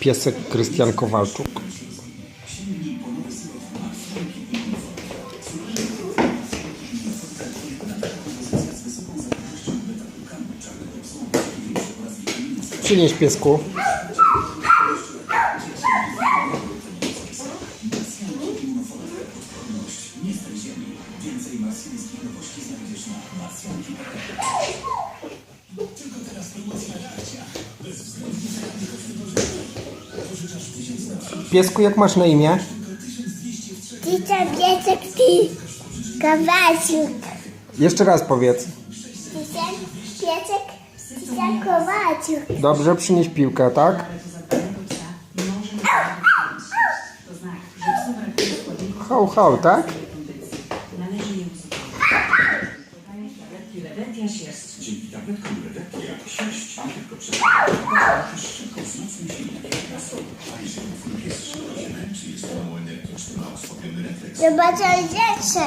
Piesek Krystian Kowalczuk. Przynieś piesku. Piesku, jak masz na imię? Cica piesek ty kowalczyk. Jeszcze raz powiedz. Cica piesek cica kowalczyk. Dobrze, przynieś piłkę, tak? Hał, hał, tak? Leventia Sierst. Dzięki tabletkom Redekia sierść nie tylko przez też szybko wzmacnia się jak miasto. A jeżeli twój pies szybko się męczy, jest mało energiczny, ma osłabiony refleks, rzeczy.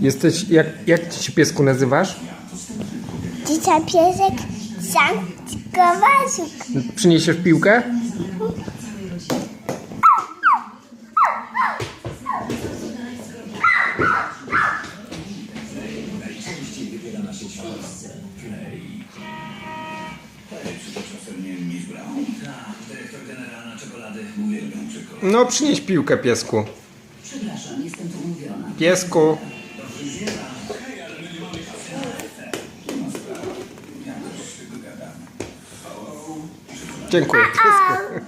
Jesteś, jak, jak ci się piesku nazywasz? Cica piesek sam kowalczyk. Przyniesiesz piłkę? Tak, dyrektor generalna czekolady. Uwielbiam czekolady. No, przynieś piłkę, piesku. Przepraszam, jestem tu umówiona. Piesku. Jakoś się dogadamy. Dziękuję, piesku.